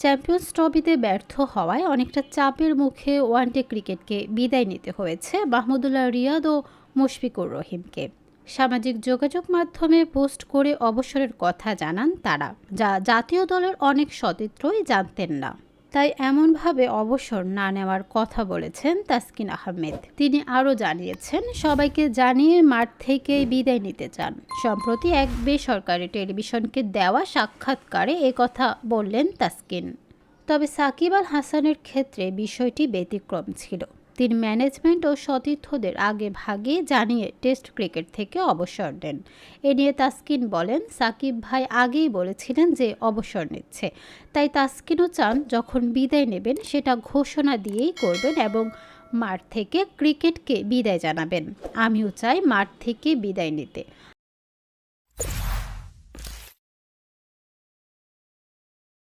Champions ট্রফিতে ব্যর্থ হওয়ায় অনেকটা চাপের মুখে ওয়ানডে ক্রিকেটকে বিদায় নিতে হয়েছে মাহমুদুল্লাহ রিয়াদ ও মুশফিকুর রহিমকে। সামাজিক যোগাযোগ মাধ্যমে পোস্ট করে অবসরের কথা জানান তারা, যা জাতীয় দলের অনেক সতীর্থই জানতেন না। তাই এমনভাবে অবসর না নেওয়ার কথা বলেছেন তাসকিন আহমেদ। তিনি আরও জানিয়েছেন, সবাইকে জানিয়ে মাঠ থেকে বিদায় নিতে চান। সম্প্রতি এক বেসরকারি টেলিভিশনকে দেওয়া সাক্ষাৎকারে কথা বললেন তাসকিন। তবে সাকিব আল হাসানের ক্ষেত্রে বিষয়টি ব্যতিক্রম ছিল। তিনি ম্যানেজমেন্ট ও সতীর্থদের আগে ভাগে জানিয়ে টেস্ট ক্রিকেট থেকে অবসর নেন। এ নিয়ে তাসকিন বলেন, সাকিব ভাই আগেই বলেছিলেন যে অবসর নিচ্ছে। তাই তাসকিনও চান যখন বিদায় নেবেন সেটা ঘোষণা দিয়েই করবেন এবং মাঠ থেকে ক্রিকেটকে বিদায় জানাবেন। আমিও চাই মাঠ থেকে বিদায় নিতে।